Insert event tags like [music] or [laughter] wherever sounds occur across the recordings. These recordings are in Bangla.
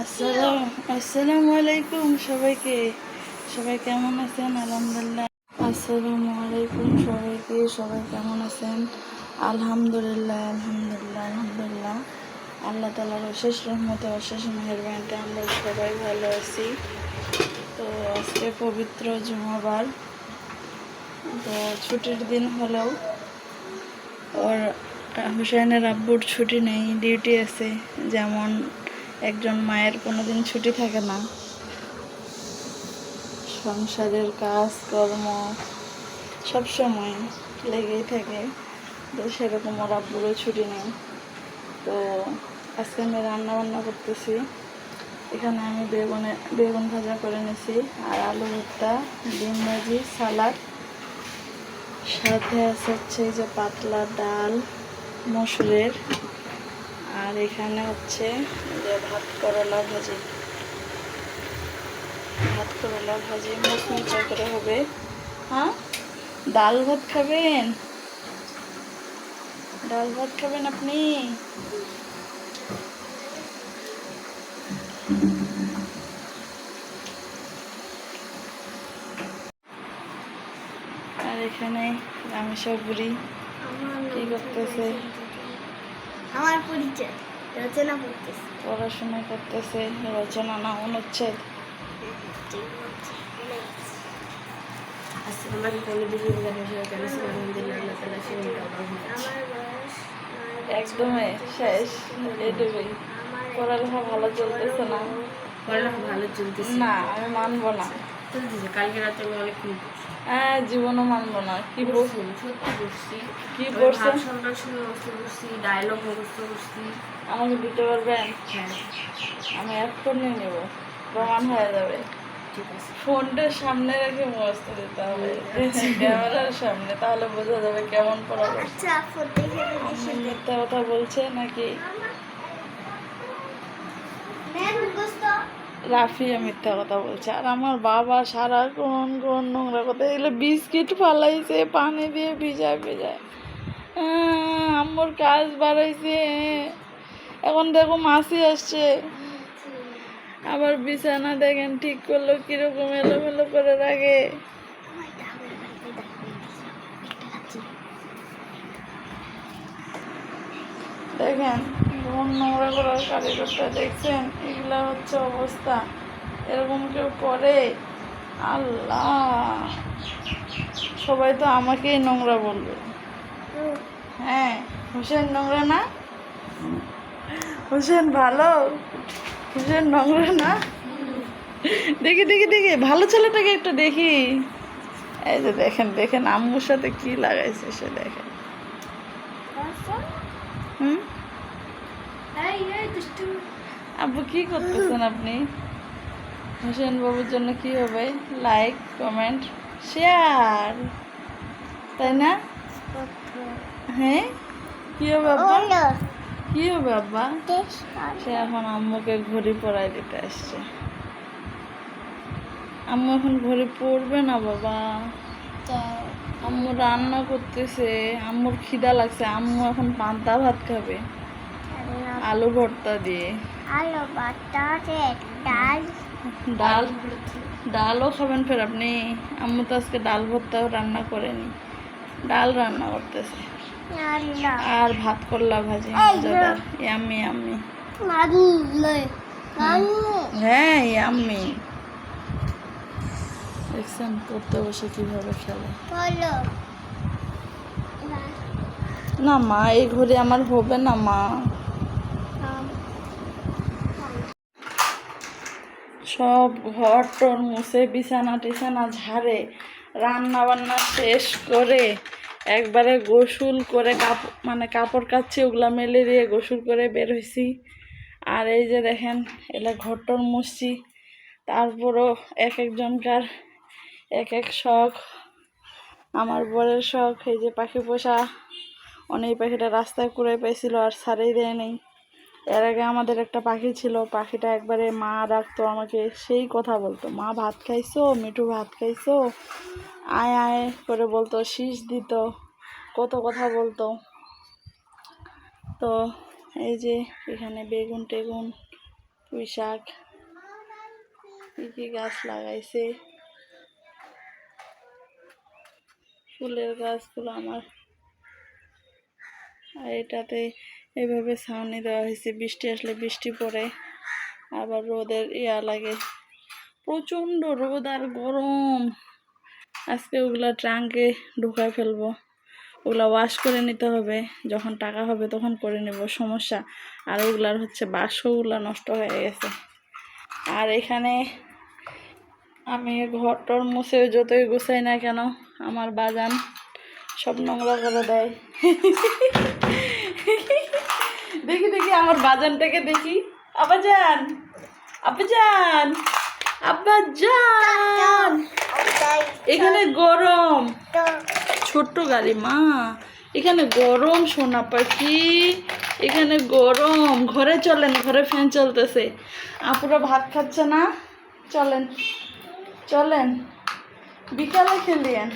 আসসালাম আসসালামু আলাইকুম সবাইকে। সবাই কেমন আছেন? আলহামদুলিল্লাহ। আসসালামু আলাইকুম সবাইকে। সবাই কেমন আছেন? আলহামদুলিল্লাহ আলহামদুলিল্লাহ আলহামদুলিল্লাহ। আল্লাহ তালার অশেষ রহমতে, অশেষ মেহরবানিতে আমরা সবাই ভালো আছি। তো আজকে পবিত্র জুমাবার। তো ছুটির দিন হলেও ওর হুসেনের আব্বুর ছুটি নেই, ডিউটি আছে। যেমন একজন মায়ের কোনো দিন ছুটি থাকে না। সংসারের কাজ কর্ম সব সময় লেগেই থাকে। তো সেরকম ওরা আব্বুরও ছুটি নেই। তো আজকে আমি রান্না বান্না করতেছি। এখানে আমি বেগুনে, বেগুন ভাজা করে নিয়েছি আর আলু ভর্তা, ডিম ভাজি সালাড সাথে আছে হচ্ছে যে পাতলা ডাল, মসুরের আর এখানে হচ্ছে যে ভাত করলা ভাজি। ভাত করলা ভাজি মুচমুচা করে হবে। হ্যাঁ? ডাল ভাত খাবেন? ডাল ভাত খাবেন আপনি? আর এখানে রামেশ্বর বুড়ি। কি করতেছে? আমার পরিচয় রচনা পড়তেছে পড়াশোনা করতেছে রচনা না অনুচ্ছেদ। একদমই শেষ এটুকুই। পড়ালেখা ভালো চলতেছে না? পড়ালেখা ভালো চলতেছে। না আমি মানবো না। কালকে রাতে আমি অনেকক্ষণ হ্যাঁ জীবনও মানবো না। কি বল পড়ছি সত্যি পড়ছি কি পড়ছেন সম্রাট মুখস্থ করছি ডায়লগ মুখস্থ করছি আমাকে দিতে পারবেন? হ্যাঁ। আমি এখন নিয়ে নেব। প্রমাণ হয়ে যাবে। ঠিক ফোনটা সামনে রেখে মুখস্থ দিতে হবে। ক্যামেরার সামনে তাহলে বোঝা যাবে কেমন পড়াবে আচ্ছা মিথ্যা কথা বলছে নাকি? রাফিয়া মিথ্যা কথা বলছে। আর আমার বাবা সারাক্ষণ কোন নোংরা কথা এগুলো বিস্কিট ফালাইছে পানি দিয়ে ভিজায় ভিজায়। আহ, আম্মুর কাজ বাড়াইছে। এখন দেখো মাসি আসছে। আবার বিছানা দেখেন ঠিক করল কীরকম এলোমেলো করে রাখে। দেখেন কোন নোংরা করার কারিগরটা দেখছেন, এগুলা হচ্ছে অবস্থা। এরকম কেউ করে? আল্লাহ! সবাই তো আমাকেই নোংরা বলবে। হ্যাঁ হোসেন নোংরা না? হোসেন ভালো? হোসেন নোংরা না? দেখি দেখি দেখি, ভালো ছেলেটাকে একটু দেখি। এই যে দেখেন দেখেন আম্মুর সাথে কি লাগাইছে সে দেখেন। হুম? আব্বু কি করতেছেন আপনি? হোসেন বাবুর জন্য কি হবে? লাইক কমেন্ট শেয়ার তাই না? হ্যাঁ? কি হবে আব্বা? কি হবে আব্বা? সে এখন আম্মুকে ঘড়ি পরাই দিতে আসছে। আম্মু এখন ঘড়ি পরবে না বাবা। আম্মু রান্না করতেছে। আম্মুর খিদা লাগছে। আম্মু এখন পান্তা ভাত খাবে। আলু ভর্তা দিয়ে। আলো বাটাতে ডাল। ডাল? ডালও খাবেন ফের আপনি। আম্মু তো আজকে ডাল ভর্তাও রান্না করেনি। ডাল রান্না করতেছে। আর ভাত করলা ভাজি মজাদার। Yummy yummy. হ্যাঁ ইয়াম্মি। দেখছেন পড়তে বসে কীভাবে খেলে। বলো। না মা এই ঘরে আমার হবে না মা। সব ঘর টর মুছে, বিছানা টিছানা ঝাড়ে রান্না বান্না শেষ করে একবারে গোসল করে কাপড় মানে কাপড় কাচ্ছি, ওগুলা মেলে দিয়ে গোসল করে বের হয়েছি আর এই যে দেখেন, এলা ঘর টর মুছছি। তারপরও এক একজনকার এক এক শখ। আমার বরের শখ, এই যে পাখি পোষা। অনেক পাখিটা রাস্তায় কুড়ে পেয়েছিল আর ছাড়েই দেয় নেই। এর আগে আমাদের একটা পাখি ছিল, পাখিটা একবারে মা ডাকতো আমাকে, সেই কথা বলতো। মা, ভাত খাইছো? মিঠু, ভাত খাইছো? আয় আয় করে বলতো, শীষ দিত, কত কথা বলতো। তো এই যে এখানে বেগুন টেগুন, পুঁই শাক, কী কী গাছ লাগাইছে। ফুলের গাছগুলো আমার, আর এটাতে এভাবে ছাউনি দেওয়া হয়েছে। বৃষ্টি আসলে বৃষ্টি পড়ে, আবার রোদের ইয়া লাগে। প্রচণ্ড রোদ আর গরম। আজকে ওগুলা ট্রাঙ্কে ঢুকায় ফেলব। ওগুলা ওয়াশ করে নিতে হবে। যখন টাকা হবে তখন করে নেব, সমস্যা। আর ওগুলার হচ্ছে বাক্সগুলো নষ্ট হয়ে গেছে। আর এখানে আমি ঘর টর মুছে যতই গুছাই না কেন, আমার বাজান সব নোংরা করে দেয়। [laughs] দেখি দেখি, আমার বাজানটাকে দেখি। আব্বাজান আব্বাজান যান এখানে গরম। ছোট্ট গাড়ি, মা। এখানে গরম, সোনা পাখি। এখানে গরম। ঘরে চলেন, ঘরে ফ্যান চলতেছে। আপুরা ভাত খাচ্ছে না? চলেন চলেন। বিকালে খেলিয়েন।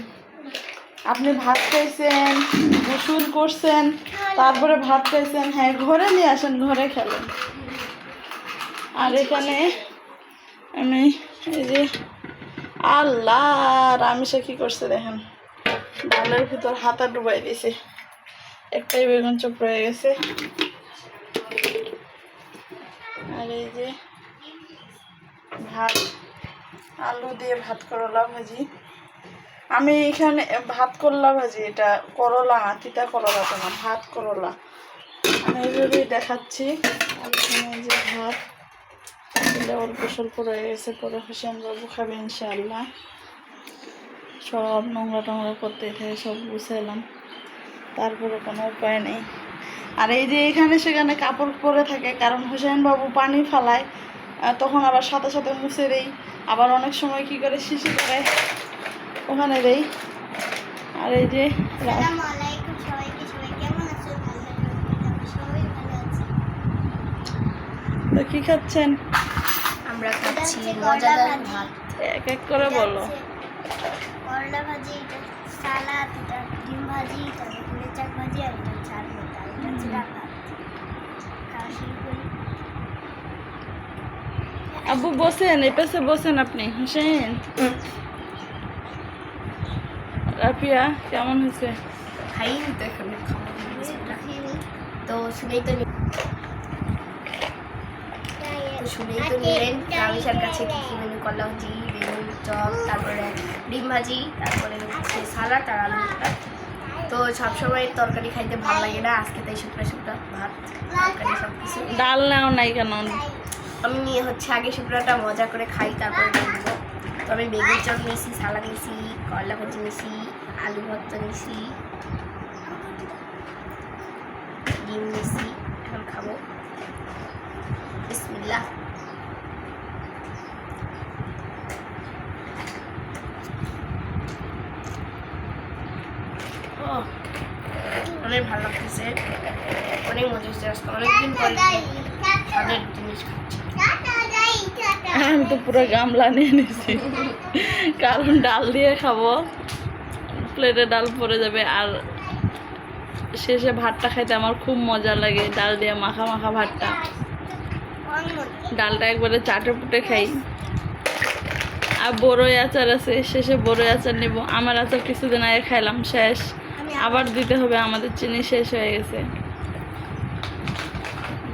আপনি ভাত খাইছেন, গোসল করছেন, তারপরে ভাত খাইছেন হ্যাঁ ঘরে নিয়ে আসেন, ঘরে খেলেন। আর এখানে আমি এই যে আল্লাহ রামিসা কি করছে দেখেন। ডালের ভিতর হাতা ডুবাই দিয়েছে একটাই বেগুন চোপ রয়ে গেছে। আর এই যে ভাত, আলু দিয়ে ভাত করলা ভাজি। আমি এখানে ভাত করলা ভাজি, এটা করলা না তিতা করলা তো না ভাত করলা। আমি এইভাবেই দেখাচ্ছি। এখানে যে ভাত অল্প স্বল্প রয়ে গেছে, পরে হোসেন বাবু খাবে ইনশাআল্লাহ। সব নোংরা টোংরা করতে থাকে সব গুছাইলাম। তারপরে কোনো উপায় নেই। আর এই যে এখানে সেখানে কাপড় পরে থাকে, কারণ হোসেন বাবু পানি ফালায় তখন আবার সাথে সাথে মুছে দেই। আবার অনেক সময় কি করে শিশি করে ওখানে দেই। আর এই যে রা- আসসালামু আলাইকুম সবাইকে সবাই কেমন আছো সবাই তো কি খাচ্ছেন? আমরা খাচ্ছি মজাদার ভাত। এক এক করে বলো। করলা ভাজি এটা সালাদ এটা ডিম ভাজি তারপর চাক ভাজি আর এটা চাল ভাত এটা হচ্ছে ভাত। খাওয়া আব্বু বসেন এ পাশে বসেন আপনি হোসেন রাফিয়া কেমন হয়েছে? খাইনি তো এখন তো শুনেই তো শুনেই তো নিলেন রামেশের কাছে কি কি মেনু বেগুন চপ তারপরে ডিম ভাজি তারপরে হচ্ছে সালাড আর আলু। তো সবসময় তরকারি খাইতে ভালো লাগে না আজকে তাই শুকনো শুকনো ভাত তরকারি সব কিছু ডাল নাও নাই কেন? আমি হচ্ছে আগে শুকনোটা মজা করে খাই তারপরে তো আমি বেগুন চপ নিয়েছি সালাদ নিয়েছি করলা ভাজি নিয়েছি আলু ভর্তা নিয়েছি ডিম নিয়েছি এখন খাব। বিসমিল্লাহ। ও, অনেক ভালো লাগতেছে। অনেক মজা হচ্ছে আজকে অনেকদিন পরে স্বাদের জিনিস খাচ্ছি। আমি তো পুরো গামলা নিয়ে নিয়েছি কারণ ডাল দিয়ে খাব। প্লেটে ডাল পড়ে যাবে আর শেষে ভাতটা খাইতে আমার খুব মজা লাগে ডাল দিয়ে মাখা মাখা ভাতটা। ডালটা একবারে চাটে পুটে খাই। আর বড়ই আচার আছে, শেষে বড়ই আচার নিব। আমার আচার কিছুদিন আগে খাইলাম, শেষ। আবার দিতে হবে, আমাদের চিনি শেষ হয়ে গেছে।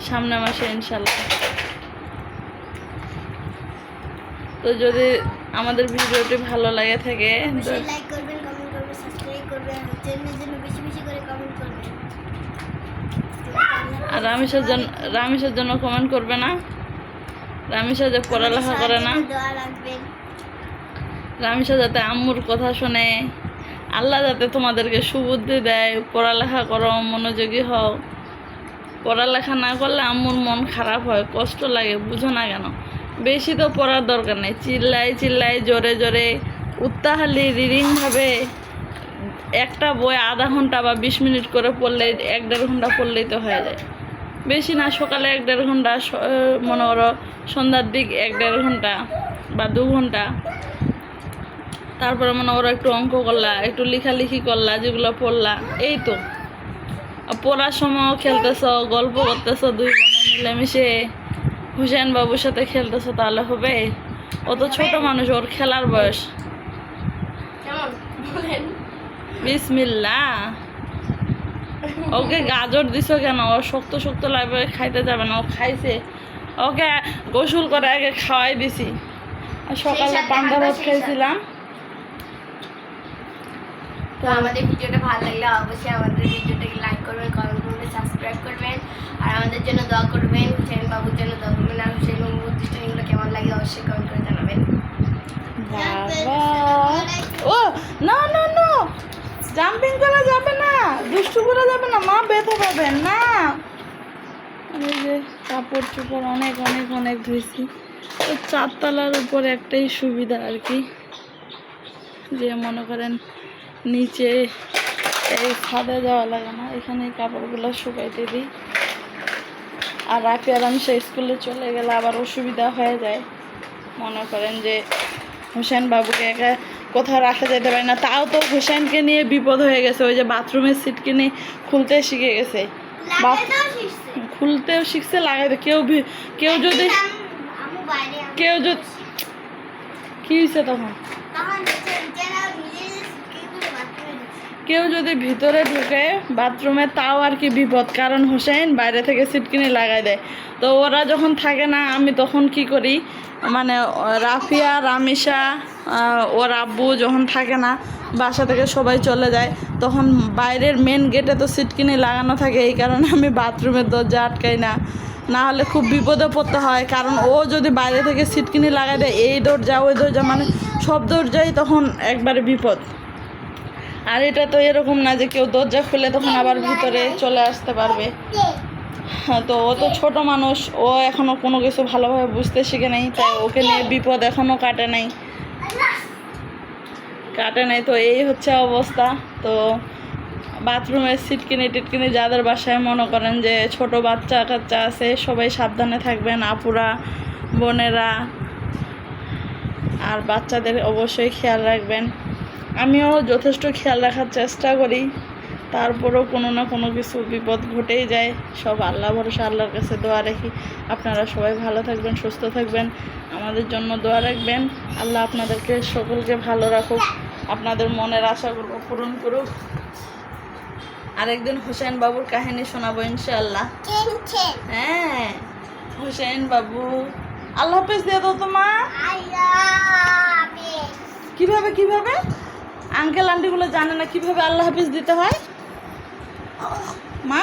সামনে মাসে ইনশাল্লাহ। তো যদি আমাদের ভিডিওটি ভালো লাগে থাকে তো লাইক করবেন কমেন্ট করবেন সাবস্ক্রাইব করবেন আর চ্যানেলের জন্য বেশি বেশি করে কমেন্ট করবেন। আর রামেশের জন্য রামেশের জন্য কমেন্ট করবে না। রামেশা যে পড়ালেখা করে না। রামেশা যাতে আম্মুর কথা শোনে। আল্লাহ যাতে তোমাদেরকে সুবুদ্ধি দেয় পড়ালেখা করো মনোযোগী হও। পড়ালেখা না করলে আম্মুর মন খারাপ হয় কষ্ট লাগে বুঝো না কেন? বেশি তো পড়ার দরকার নেই। চিল্লাই চিল্লাই জোরে জোরে উত্তাহালি রিডিংভাবে একটা বই আধা ঘণ্টা বা বিশ মিনিট করে পড়লে এক দেড় ঘণ্টা পড়লেই তো হয়ে যায়। বেশি না, সকালে এক দেড় ঘণ্টা মনে করো সন্ধ্যার দিক এক দেড় ঘণ্টা বা দু ঘণ্টা। তারপরে মনে করো একটু অঙ্ক করলা, একটু লেখালেখি করলা, যেগুলো পড়লা, এই তো। পড়ার সময় খেলতেছ, গল্প করতেছ, দুই বোনে মিলেমিশে হুসেন বাবুর সাথে খেলতেছো তাহলে হবে? ও তো ছোট মানুষ ওর খেলার বয়স। বিসমিল্লা। ওকে গাজর দিছো কেন? ও শক্ত শক্ত লাগবে খাইতে যাবে না। ও খাইছে। ওকে গোসল করে আগে খাওয়াই দিছি। আর সকালে পান্তা ভাত খাইছিলাম তো আমাদের ভিডিওটা ভালো লাগলে অবশ্যই আমাদের ভিডিওটাকে লাইক করবেন কমেন্ট করবেন সাবস্ক্রাইব করবেন। আর আমাদের জন্য দোয়া করবেন হুসেন বাবুর জন্য দোয়া করবেন, আর হুসেন বাবুর দৃষ্টিগুলো কেমন লাগে অবশ্যই কমেন্ট করে জানাবেন। ও, না না না। জাম্পিং করা যাবে না, দুষ্টু করা যাবে না, মা ব্যথা পাবে না। কাপড় চোপড় অনেক অনেক অনেক ধুয়েছি চারতলার উপর একটাই সুবিধা আর কি। যে মনে করেন নিচে এই ছাদে যাওয়া লাগে না এখানে কাপড়গুলো শুকাইতে দিই। আর রাফি আর আমি সেই স্কুলে চলে গেলে আবার অসুবিধা হয়ে যায়। মনে করেন যে হোসেন বাবুকে একা কোথাও রাখা যেতে পারে না তাও তো হোসেনকে নিয়ে বিপদ হয়ে গেছে ওই যে বাথরুমের সিটকে নিয়ে খুলতে শিখে গেছে। খুলতেও শিখছে লাগাইতে কেউ কেউ যদি কেউ যদি কি হয়েছে তখন তখন নিচে নিচেরা ভিজে কি করে বাথরুমে ঢুকছে কেউ যদি ভিতরে ঢুকে বাথরুমে তাও আর কি বিপদ। কারণ হোসেন বাইরে থেকে সিট সিটকিনি লাগাই দেয়। তো ওরা যখন থাকে না আমি তখন কি করি? মানে রাফিয়া আহ, ওর আব্বু যখন থাকে না বাসা থেকে সবাই চলে যায়। তখন বাইরের মেন গেটে তো সিট সিটকিনি লাগানো থাকে এই কারণে আমি বাথরুমের দরজা আটকাই না। না হলে খুব বিপদে পড়তে হয়। কারণ ও যদি বাইরে থেকে সিটকিনি লাগাই দেয় এই দরজা ওই দরজা মানে সব দরজাই তখন একবারে বিপদ। আর এটা তো এরকম না যে কেউ দরজা খুলে তখন আবার ভিতরে চলে আসতে পারবে। হ্যাঁ, তো ও তো ছোট মানুষ ও এখনও কোনো কিছু ভালোভাবে বুঝতে শিখে নাই তাই ওকে নিয়ে বিপদ এখনও কাটে নাই। কাটে নাই তো এই হচ্ছে অবস্থা। তো বাথরুমের সিটকিনি টিটকিনি যাদের বাসায় মনে করেন যে ছোট বাচ্চা কাচ্চা আছে সবাই সাবধানে থাকবেন আপুরা বোনেরা। আর বাচ্চাদের অবশ্যই খেয়াল রাখবেন। আমিও যথেষ্ট খেয়াল রাখার চেষ্টা করি। তারপরেও কোনো না কোনো কিছু বিপদ ঘটেই যায়। সব আল্লাহ ভরসা আল্লাহর কাছে দোয়া রাখি। আপনারা সবাই ভালো থাকবেন সুস্থ থাকবেন। আমাদের জন্য দোয়া রাখবেন। আল্লাহ আপনাদেরকে সকলকে ভালো রাখুক। আপনাদের মনের আশাগুলো পূরণ করুক। আরেকদিন হোসেন বাবুর কাহিনী শোনাবো ইনশাআল্লাহ। কিনছে হ্যাঁ হোসেন বাবু। আল্লাহ হাফেজ দিয়ে দাও তো মা। আল্লাহ কীভাবে কীভাবে? আঙ্কেল আন্টিগুলো জানে না কীভাবে আল্লাহ হাফিজ দিতে হয়? মা,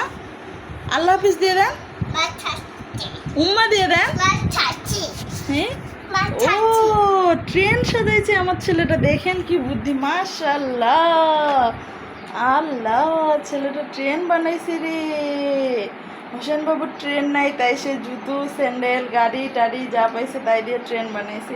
আল্লাহ হাফিজ দিয়ে দেন? উম্মা দিয়ে দেন? ও, ট্রেন সাজাইছে আমার ছেলেটা, দেখেন কি বুদ্ধি মাশাল্লাহ আল্লাহ, ছেলেটা ট্রেন বানাইছে রে। হোসেন বাবুর ট্রেন নাই, তাই সে জুতো, স্যান্ডেল, গাড়ি টাড়ি যা পাইছে তাই দিয়ে ট্রেন বানাইছে।